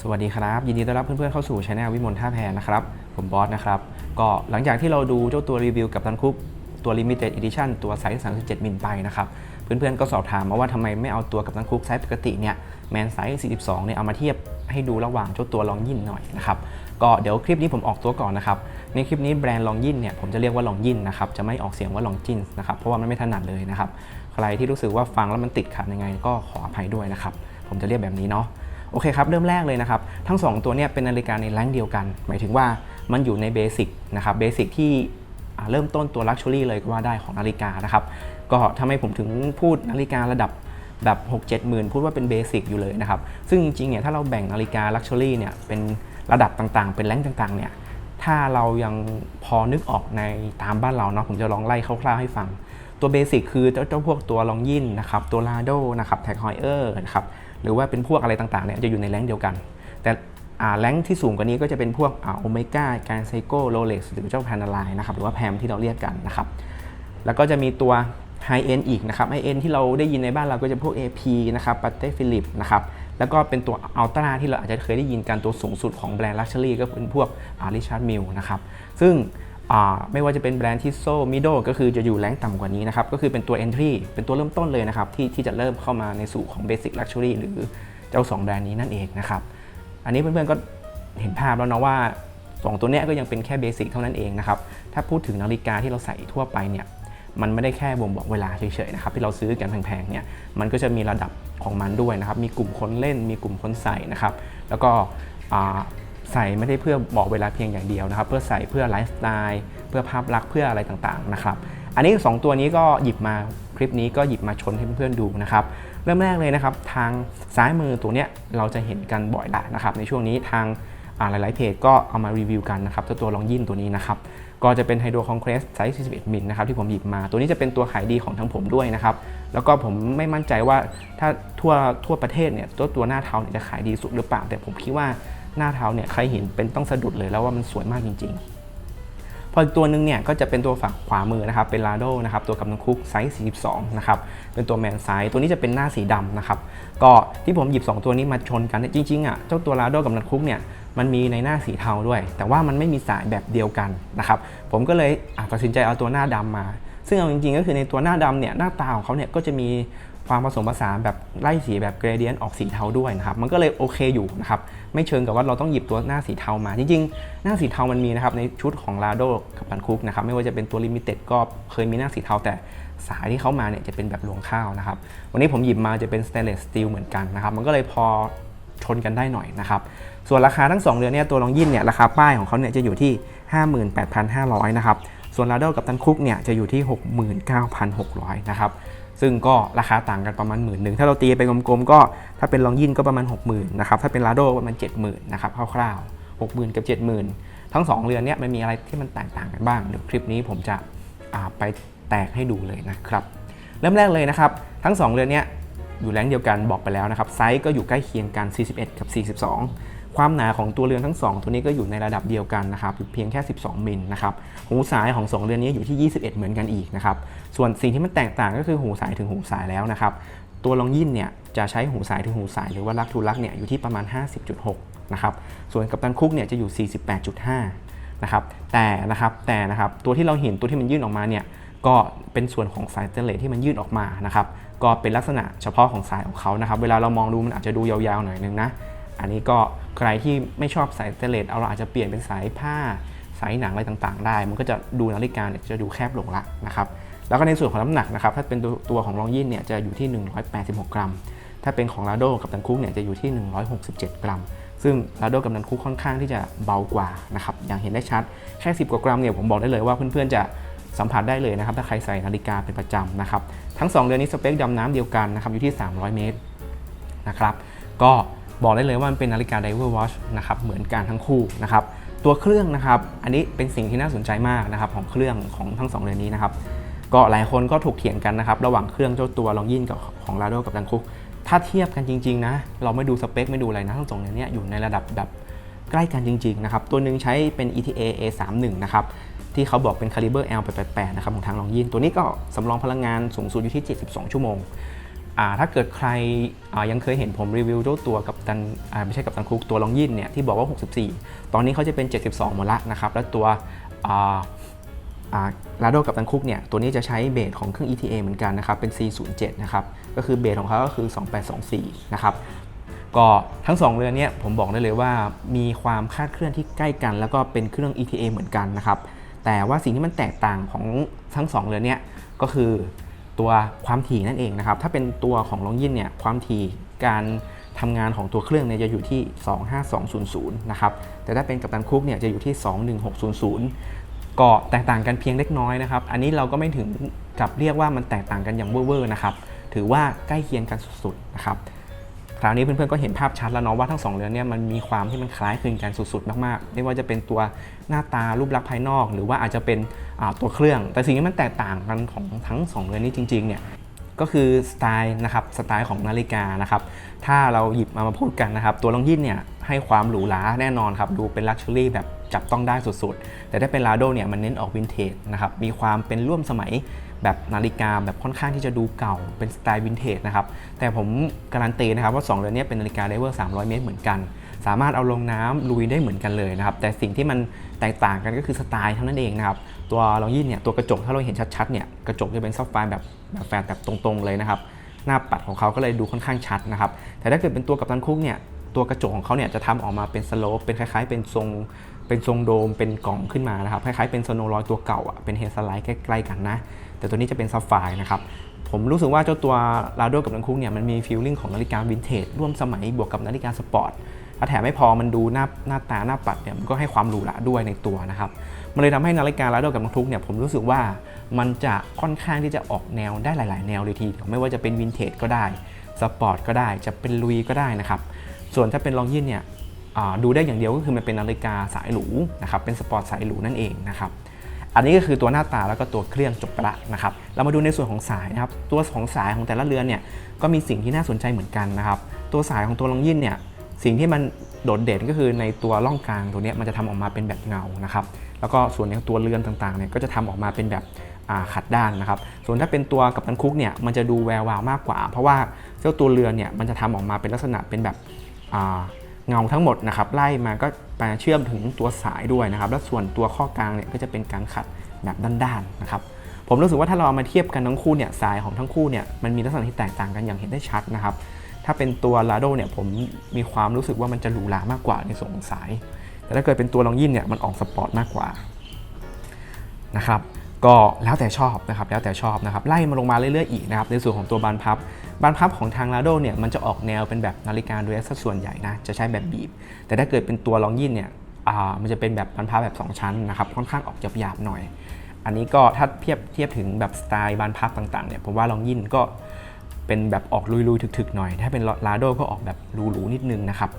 สวัสดีครับ ยินดีต้อนรับเพื่อนๆเข้าสู่ช anel วิมลท่าแพนะครับ ผมบอสนะครับ ก็หลังจากที่เราดูเจ้าตัวรีวิวกับตันคุกตัว Limited Edition ตัวไซส์ 37 มิลไปนะครับ เพื่อนๆก็สอบถามมาว่าทำไมไม่เอาตัวกับตันคุกไซส์ปกติเนี่ยแมนไซส์ 42 เนี่ยเอามาเทียบให้ดูระหว่างเจ้าตัวลองยินหน่อยนะครับก็เดี๋ยวคลิปนี้ผมออกตัวก่อนนะครับ ในคลิปนี้แบรนด์ลองยินเนี่ยผมจะเรียกว่าลองยินนะครับจะไม่ออกเสียงว่าลองจินนะครับเพราะว่ามันไม่ถนัดเลยนะครับใครที่รู้สึกว่าฟังแล้วมันติดขัดยังไง ก็ขออภัยด้วยนะครับผมจะเรียกแบบนี้เนาะ โอเคครับ เริ่มแรกเลยนะครับ ทั้ง 2 ตัวเนี่ยเป็นนาฬิกาในแรงเดียวกัน หมายถึงว่ามันอยู่ในเบสิกนะครับเบสิกที่เริ่มต้นตัวลักชัวรี่เลยก็ว่าได้ของนาฬิกานะครับ ก็ทำให้ผมถึงพูดนาฬิการะดับแบบ 6 7 หมื่นพูดว่าเป็นเบสิกอยู่เลยนะครับ ซึ่งจริงๆเนี่ยถ้าเราแบ่งนาฬิกาลักชัวรี่เนี่ยเป็นระดับต่างๆ เป็นแรงต่างๆเนี่ยถ้าเรายังพอนึกออกในตามบ้านเราเนาะผมจะลองไล่คร่าวๆให้ฟัง ตัวเบสิกคือเจ้าเจ้าพวกตัวลองยินนะครับตัวลาโดนะครับแท็กฮอยเออร์นะครับ หรือว่าเป็นพวกอะไรต่างๆเนี่ยจะอยู่ในแรงเดียวกัน แต่อ่าแรงที่สูงกว่านี้ก็จะเป็นพวกโอเมก้าการไซโก้โรเล็กซ์หรือเจ้าแพนนาไลนะครับหรือว่าแพมที่เราเรียกกันนะครับแล้วก็จะมีตัว High End อีกนะครับ High End ที่เราได้ยินในบ้านเราก็จะพวก AP นะครับปัตเต้ฟิลิปนะครับแล้วก็เป็นตัว Ultra ที่เราอาจจะเคยได้ยินกันตัวสูงสุดของแบรนด์ Luxury ก็เป็นพวกริชาร์ดมิลนะครับซึ่ง ไม่ว่าจะเป็นแบรนด์ที่โซมิโดก็คือจะอยู่แรงต่ำกว่านี้นะครับ ก็คือเป็นตัว Entry เป็นตัวเริ่มต้นเลยนะครับ ที่ที่จะเริ่มเข้ามาในสู่ของ Basic Luxury หรือเจ้า 2 แบรนด์นี้นั่นเองนะครับ อันนี้เพื่อนๆก็เห็นภาพแล้วนะว่า 2 ตัวเนี้ยก็ยังเป็นแค่เบสิกเท่านั้นเองนะครับ ถ้าพูดถึงนาฬิกาที่เราใส่ทั่วไปเนี่ยมันไม่ได้แค่บ่งบอกเวลาเฉยๆนะครับที่เราซื้อกันแพงๆเนี่ยมันก็จะมีระดับของมันด้วยนะครับ มีกลุ่มคนเล่น มีกลุ่มคนใส่นะครับ แล้วก็ ใส่ไม่ได้เพื่อบอกเวลาเพียงอย่างเดียวนะครับ เพื่อใส่เพื่อไลฟ์สไตล์เพื่อภาพลักษณ์เพื่ออะไรต่างๆนะครับอันนี้ 2 ตัวนี้ก็หยิบมาคลิปนี้ก็หยิบมาชนให้เพื่อนๆดูนะครับเริ่มแรกเลยนะครับทางซ้ายมือตัวเนี้ยเราจะเห็นกันบ่อยละนะครับในช่วงนี้ทางหลายๆเพจก็เอามารีวิวกันนะครับตัวลองยินตัวนี้นะครับก็จะเป็นไฮโดรคอนเครสไซส์ 41 มิลนะครับที่ผมหยิบมา ตัวนี้จะเป็นตัวขายดีของทั้งผมด้วยนะครับแล้วก็ผมไม่มั่นใจว่าถ้าทั่วทั่วประเทศเนี่ยตัวตัวหน้าเทาเนี่ยจะขายดีสุดหรือเปล่า แต่ผมคิดว่า หน้าเท้าเนี่ยใครเห็นเป็นต้องสะดุดเลยแล้วว่ามันสวยมากจริง ๆ พออีกตัวหนึ่งเนี่ยก็จะเป็นตัวฝั่งขวามือนะครับเป็นลาโดนะครับตัวกำลังคุกไซส์ 42 นะครับเป็นตัวแมนไซส์ตัวนี้จะเป็นหน้าสีดำนะครับก็ที่ผมหยิบ 2 ตัวนี้มาชนกันเนี่ยจริงๆอะเจ้าตัวลาโดกำลังคุกเนี่ยมันมีในหน้าสีเทาด้วย แต่ว่ามันไม่มีสายแบบเดียวกันนะครับผมก็เลยอะตัดสินใจเอาตัวหน้าดำมา ซึ่งเอาจริงๆก็คือในตัวหน้าดำเนี่ยหน้าตาของเขาเนี่ยก็จะมี ความผสมผสานแบบไล่สีแบบเกรเดียนออกสีเทาด้วยนะครับ มันก็เลยโอเคอยู่นะครับ ไม่เชิงกับว่าเราต้องหยิบตัวหน้าสีเทามา จริงๆ หน้าสีเทามันมีนะครับในชุดของลาโดกับปันคุกนะครับ ไม่ว่าจะเป็นตัวลิมิเต็ดก็เคยมีหน้าสีเทาแต่สายที่เขามาเนี่ยจะเป็นแบบรวงข้าวนะครับ วันนี้ผมหยิบมาจะเป็นสเตนเลสสตีลเหมือนกันนะครับ มันก็เลยพอชนกันได้หน่อยนะครับ ส่วนราคาทั้ง 2 เรือนเนี่ยตัวลองยินเนี่ยราคาป้ายของเขาเนี่ยจะอยู่ที่ 58,500 นะครับ ส่วนลาโดกับตันคุกเนี่ยจะอยู่ที่ 69,600 นะครับ ซึ่งก็ราคาต่างกันประมาณหมื่นหนึ่งถ้าเราตีไปกลมๆก็ถ้าเป็นลองยินก็ประมาณ 60,000นะครับถ้าเป็นลาโดประมาณ 70,000นะครับคร่าวๆ60,000 กับ 70,000 ทั้ง 2 เรือนเนี่ยมันมีอะไรที่มันแตกต่างกันบ้างเดี๋ยวคลิปนี้ผมจะไปแตกให้ดูเลยนะครับ เริ่มแรกเลยนะครับ ทั้ง 2 เรือนเนี่ยอยู่แรงเดียวกันบอกไปแล้วนะครับไซส์ก็อยู่ใกล้เคียงกัน 41 กับ 42 ความหนาของตัวเรือนทั้ง 2 ตัวนี้ก็อยู่ในระดับเดียวกันนะครับอยู่เพียงแค่ 12 มิลนะครับหูสายของ 2 เรือนนี้อยู่ที่ 21 เหมือนกันอีกนะครับส่วนสิ่งที่มันแตกต่างก็คือหูสายถึงหูสายแล้วนะครับตัวลองยินเนี่ยจะใช้หูสายถึงหูสายหรือว่าลักทูลักเนี่ยอยู่ที่ประมาณ 50.6นะครับส่วนกัปตันคุกเนี่ยจะอยู่ 48.5นะครับแต่นะครับแต่นะครับตัวที่เราเห็นตัวที่มันยื่นออกมาเนี่ยก็เป็นส่วนของสายสเตเลสที่มันยื่นออกมานะครับก็เป็นลักษณะเฉพาะของสายของเขานะครับเวลาเรามองดูมันอาจจะดูยาวๆหน่อยนึงนะ อันนี้ก็ใครที่ไม่ชอบสายสเตเลสเอาเราอาจจะเปลี่ยนเป็นสายผ้าสายหนังอะไรต่างๆ ได้ มันก็จะดูนาฬิกาเนี่ยจะดูแคบลงละนะครับแล้วก็ในส่วนของน้ำหนักนะครับถ้าเป็นตัวตัวของลองยินเนี่ยจะอยู่ที่ 186 กรัม ถ้าเป็นของลาโดกับตันคุกเนี่ยจะอยู่ที่ 167 กรัม ซึ่งลาโดกับตันคุกค่อนข้างที่จะเบากว่านะครับอย่างเห็นได้ชัดแค่ 10 กว่ากรัมเนี่ยผมบอกได้เลยว่าเพื่อนๆจะสัมผัสได้เลยนะครับถ้าใครใส่นาฬิกาเป็นประจำนะครับทั้ง 2เรือนนี้สเปคดำน้ำเดียวกันนะครับอยู่ที่ 300 เมตรนะครับก็ บอกได้เลยว่ามันเป็นนาฬิกา Diver Watch นะครับเหมือนกันทั้งคู่นะครับตัวเครื่องนะครับอันนี้เป็นสิ่งที่น่าสนใจมากนะครับของเครื่องของทั้งสองเรือนนี้นะครับก็หลายคนก็ถกเถียงกันนะครับระหว่างเครื่องเจ้าตัวลองยินกับของลาโดกับดังคุกถ้าเทียบกันจริงๆนะเราไม่ดูสเปคไม่ดูอะไรนะทั้งสองเรือนี่ยอยู่ในระดับแบบใกล้กันจริงๆนะครับตัวหนึ่งใช้เป็น ETA A31 นะครับที่เขาบอกเป็น caliber L888 นะครับของทางลองยินตัวนี้ก็สำรองพลังงานสูงสุดอยู่ที่ 72 ชั่วโมง ถ้าเกิดใครยังเคยเห็นผมรีวิวเจ้าตัวกับตันไม่ใช่กับตันคุกตัวลองยินเนี่ยที่บอกว่า 64 ตอนนี้เขาจะเป็น 72 หมดละนะครับ แล้วตัวลาโดกับตันคุกเนี่ยตัวนี้จะใช้เบสของเครื่อง ETA เหมือนกันนะครับ เป็น C07 นะครับก็คือเบสของเขาก็คือ 2824 นะครับก็ทั้ง 2 เรือนเนี่ยผมบอกได้เลยว่ามีความคาดเคลื่อนที่ใกล้กัน แล้วก็เป็นเครื่อง ETA เหมือนกันนะครับแต่ว่าสิ่งที่มันแตกต่างของทั้ง 2 เรือนเนี่ยก็คือ ตัวความถี่นั่นเองนะครับ ถ้าเป็นตัวของลองยินเนี่ยความถี่การทำงานของตัวเครื่องเนี่ยจะอยู่ที่ 25200 นะครับ แต่ถ้าเป็นกัปตันคุกเนี่ยจะอยู่ที่ 21600 ก็แตกต่างกันเพียงเล็กน้อยนะครับ อันนี้เราก็ไม่ถึงกับเรียกว่ามันแตกต่างกันอย่างเวอร์ๆนะครับ ถือว่าใกล้เคียงกันสุดๆนะครับ ราวนี้เพื่อนๆก็เห็นภาพชัดแล้วเนาะว่าทั้งสองเรือนเนี่ยมันมีความที่มันคล้ายคลึงกันสุดๆ มากๆ ไม่ว่าจะเป็นตัวหน้าตารูปลักษณ์ภายนอก หรือว่าอาจจะเป็นตัวเครื่อง แต่สิ่งที่มันแตกต่างกันของทั้งสองเรือนนี้จริงๆเนี่ยก็คือสไตล์นะครับสไตล์ของนาฬิกานะครับถ้าเราหยิบมามาพูดกันนะครับ ตัวลองยินเนี่ยให้ความหรูหราแน่นอนครับ ดูเป็นลักชัวรี่แบบจับต้องได้สุดๆ แต่ถ้าเป็นลาโดเนี่ยมันเน้นออกวินเทจนะครับมีความเป็นร่วมสมัย แบบนาฬิกาแบบค่อนข้างที่จะดูเก่าเป็นสไตล์วินเทจนะครับ แต่ผมการันตีนะครับว่า 2 เรือนนี้เป็นนาฬิกาเลเวอร์300 เมตรเหมือนกัน สามารถเอาลงน้ำลุยได้เหมือนกันเลยนะครับ แต่สิ่งที่มันแตกต่างกันก็คือสไตล์เท่านั้นเองนะครับ ตัวลองยินเนี่ยตัวกระจกถ้าเราเห็นชัดๆเนี่ยกระจกจะเป็นซับไฟแบบแบบแฟลตแบบตรงๆเลยนะครับหน้าปัดของเขาก็เลยดูค่อนข้างชัดนะครับ แต่ถ้าเกิดเป็นตัวกัปตันคุกเนี่ยตัวกระจกของเขาเนี่ยจะทำออกมาเป็นสโลปเป็นคล้าย ๆ เป็นทรงเป็นทรงโดมเป็นกล่องขึ้นมานะครับคล้ายๆเป็นสโนลอยตัวเก่าอะเป็นเฮสไลด์ใกล้ๆกันนะ แต่ตัวนี้จะเป็นซับไฟนะครับผมรู้สึกว่าเจ้าตัวลาโดกับนังคุกเนี่ยมันมีฟีลลิ่งของนาฬิกาวินเทจร่วมสมัยบวกกับนาฬิกาสปอร์ตและแถมไม่พอมันดูหน้าหน้าตาหน้าปัดเนี่ยมันก็ให้ความหรูหราด้วยในตัวนะครับมันเลยทำให้นาฬิกาลาโดกับนังคุกเนี่ยผมรู้สึกว่ามันจะค่อนข้างที่จะออกแนวได้หลาย ๆ แนวเลยทีเดียวไม่ว่าจะเป็นวินเทจก็ได้สปอร์ตก็ได้จะเป็นลุยก็ได้นะครับส่วนถ้าเป็นลองยินเนี่ยดูได้อย่างเดียวก็คือมันเป็นนาฬิกาสายหรูนะครับเป็นสปอร์ตสายหรูนั่นเองนะครับ อันนี้ก็คือตัวหน้าตาแล้วก็ตัวเครื่องจบไปละนะครับ เรามาดูในส่วนของสายนะครับ ตัวของสายของแต่ละเรือนเนี่ยก็มีสิ่งที่น่าสนใจเหมือนกันนะครับ ตัวสายของตัวลองยินเนี่ยสิ่งที่มันโดดเด่นก็คือในตัวร่องกลางตัวนี้มันจะทำออกมาเป็นแบบเงานะครับ แล้วก็ส่วนในตัวเรือนต่างๆเนี่ยก็จะทำออกมาเป็นแบบขัดด้านนะครับ ส่วนถ้าเป็นตัวกับตันคุกเนี่ยมันจะดูแวววาวมากกว่า เพราะว่าเจ้าตัวเรือนเนี่ยมันจะทำออกมาเป็นลักษณะเป็นแบบ เงาทั้งหมดนะครับไล่มาก็ไปเชื่อมถึงตัวสายด้วยนะครับ และส่วนตัวข้อกลางเนี่ยก็จะเป็นการขัดแบบด้านๆนะครับผมรู้สึกว่าถ้าเราเอามาเทียบกันทั้งคู่เนี่ยสายของทั้งคู่เนี่ยมันมีลักษณะที่แตกต่างกันอย่างเห็นได้ชัดนะครับถ้าเป็นตัวลาโดเนี่ยผมมีความรู้สึกว่ามันจะหรูหรามากกว่าในส่วนของสาย แต่ถ้าเกิดเป็นตัวลองยินเนี่ยมันออกสปอร์ตมากกว่านะครับก็แล้วแต่ชอบนะครับแล้วแต่ชอบนะครับไล่มาลงมาเรื่อยๆอีกนะครับในส่วนของตัวบานพับ บานพับของทางลาโดเนี่ยมันจะออกแนวเป็นแบบนาฬิกาโดยสัดส่วนใหญ่นะจะใช้แบบบีบ แต่ถ้าเกิดเป็นตัวลองยินเนี่ยมันจะเป็นแบบบานพับแบบ 2 ชั้นนะครับค่อนข้างออกหยาบๆหน่อย อันนี้ก็ถ้าเทียบเทียบถึงแบบสไตล์บานพับต่างๆเนี่ยผมว่าลองยินก็เป็นแบบออกลุยๆถึกๆหน่อย ถ้าเป็นลาโดก็ออกแบบหรูๆนิดนึงนะครับ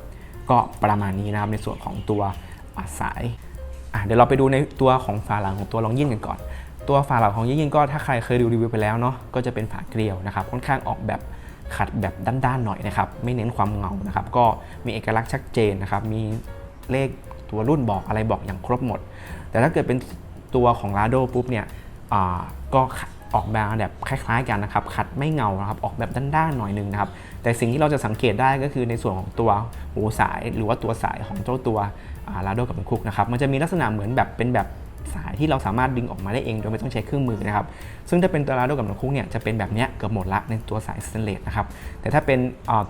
ก็ประมาณนี้นะครับในส่วนของตัวสายเดี๋ยวเราไปดูในตัวของฝาหลังของตัวลองยินกันก่อน ตัวฝาหลังของยินก็ถ้าใครเคยดูรีวิวไปแล้วเนาะก็จะเป็นฝาเกลียวนะครับค่อนข้างออกแบบขัดแบบด้านๆหน่อยนะครับไม่เน้นความเงานะครับก็มีเอกลักษณ์ชัดเจนนะครับมีเลขตัวรุ่นบอกอะไรบอกอย่างครบหมด แต่ถ้าเกิดเป็นตัวของลาโดปุ๊บเนี่ยก็ออกแบบแบบคล้ายๆกันนะครับขัดไม่เงานะครับออกแบบด้านๆหน่อยนึงนะครับแต่สิ่งที่เราจะสังเกตได้ก็คือในส่วนของตัวหูสายหรือว่าตัวสายของเจ้าตัวลาโดกับคุกนะครับมันจะมีลักษณะเหมือนแบบเป็นแบบ สายที่เราสามารถดึงออกมาได้เองโดยไม่ต้องใช้เครื่องมือนะครับ ซึ่งถ้าเป็นตัวลาโดกับคุกเนี่ยจะเป็นแบบนี้เกือบหมดละในตัวสายสแตนเลสนะครับแต่ถ้าเป็น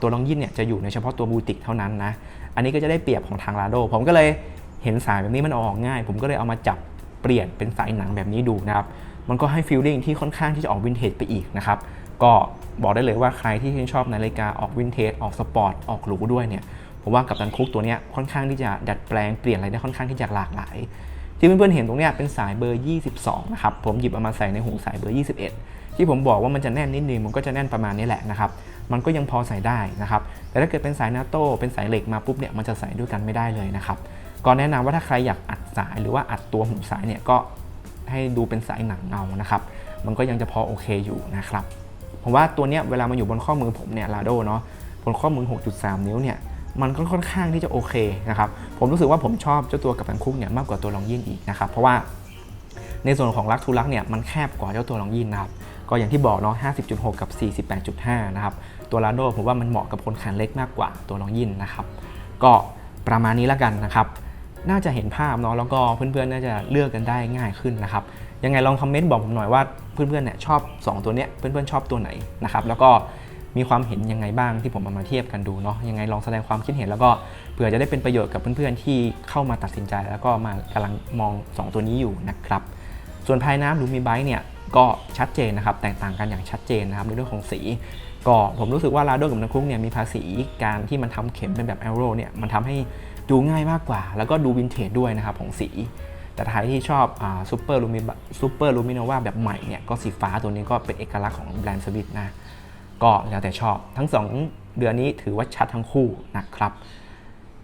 ตัวลองยินเนี่ยจะอยู่ในเฉพาะตัวบูติกเท่านั้นนะอันนี้ก็จะได้เปรียบของทางลาโด ผมก็เลยเห็นสายแบบนี้มันออกง่าย ผมก็เลยเอามาจับเปลี่ยนเป็นสายหนังแบบนี้ดูนะครับมันก็ให้ฟีลลิ่งที่ค่อนข้างที่จะออกวินเทจไปอีกนะครับก็บอกได้เลยว่าใครที่ชื่นชอบนาฬิกาออกวินเทจออกสปอร์ตออกหรูด้วยเนี่ยผมว่ากับตันคุกตัวเนี้ยค่อนข้างที่จะดัดแปลงเปลี่ยนอะไรได้ค่อนข้างที่จะหลากหลาย ที่เพื่อนๆเห็นตรงนี้เป็นสายเบอร์ 22 นะครับ ผมหยิบเอามาใส่ในหูสายเบอร์ 21 ที่ผมบอกว่ามันจะแน่นนิดนึงมันก็จะแน่นประมาณนี้แหละนะครับ มันก็ยังพอใส่ได้นะครับ แต่ถ้าเกิดเป็นสายนาโต้เป็นสายเหล็กมาปุ๊บเนี่ยมันจะใส่ด้วยกันไม่ได้เลยนะครับ ก็แนะนำว่าถ้าใครอยากอัดสายหรือว่าอัดตัวหูสายเนี่ยก็ให้ดูเป็นสายหนังเงานะครับ มันก็ยังจะพอโอเคอยู่นะครับ ผมว่าตัวเนี้ยเวลามาอยู่บนข้อมือผมเนี่ยลาโดเนาะบนข้อมือ 6.3 นิ้วเนี่ย มันก็ค่อนข้างที่จะโอเคนะครับผมรู้สึกว่าผมชอบเจ้าตัวกับตันคุกเนี่ยมากกว่าตัวลองยินอีกนะครับเพราะว่าในส่วนของลักทูลักเนี่ยมันแคบกว่าเจ้าตัวลองยินนะครับก็อย่างที่บอกเนาะ 50.6 กับ 48.5 นะครับ ตัวลาโดผมว่ามันเหมาะกับคนแขนเล็กมากกว่าตัวน้องยินนะครับ ก็ประมาณนี้แล้วกันนะครับ น่าจะเห็นภาพเนาะ แล้วก็เพื่อนๆ น่าจะเลือกกันได้ง่ายขึ้นนะครับ ยังไงลองคอมเมนต์บอกผมหน่อยว่าเพื่อนๆ เนี่ยชอบ 2 ตัวเนี้ย เพื่อนๆ ชอบตัวไหนนะครับ แล้วก็ มีความเห็นยังไงบ้างที่ผมเอามาเทียบกันดูเนาะยังไงลองแสดงความคิดเห็นแล้วก็เผื่อจะได้เป็นประโยชน์กับเพื่อนๆที่เข้ามาตัดสินใจ แล้วก็มากำลังมอง 2 ตัวนี้อยู่นะครับ ส่วนภายน้ำหรือมีไบค์เนี่ยก็ชัดเจนนะครับแตกต่างกันอย่างชัดเจนนะครับในเรื่องของสีก็ผมรู้สึกว่าลาโดกับนักคุกเนี่ยมีภาษีการที่มันทำเข็มเป็นแบบแอโร่เนี่ยมันทำให้ดูง่ายมากกว่า แล้วก็ดูวินเทจด้วยนะครับของสี แต่ใครที่ชอบซูเปอร์ลูมิซูเปอร์ลูมิโนวาแบบใหม่เนี่ยก็สีฟ้าตัวนี้ก็เป็นเอกลักษณ์ของแบรนด์สวิตนะ ก็แล้วแต่ชอบ ทั้ง 2 เดือนนี้ถือว่าชัดทั้งคู่นะครับ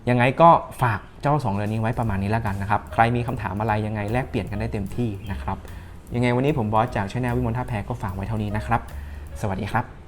ยังไงก็ฝากเจ้า 2 เดือนนี้ไว้ประมาณนี้แล้วกันนะครับ ใครมีคำถามอะไรยังไงแลกเปลี่ยนกันได้เต็มที่นะครับ ยังไงวันนี้ผมบอสจากช anel วิมลท่าแพก็ฝากไว้เท่านี้นะครับ สวัสดีครับ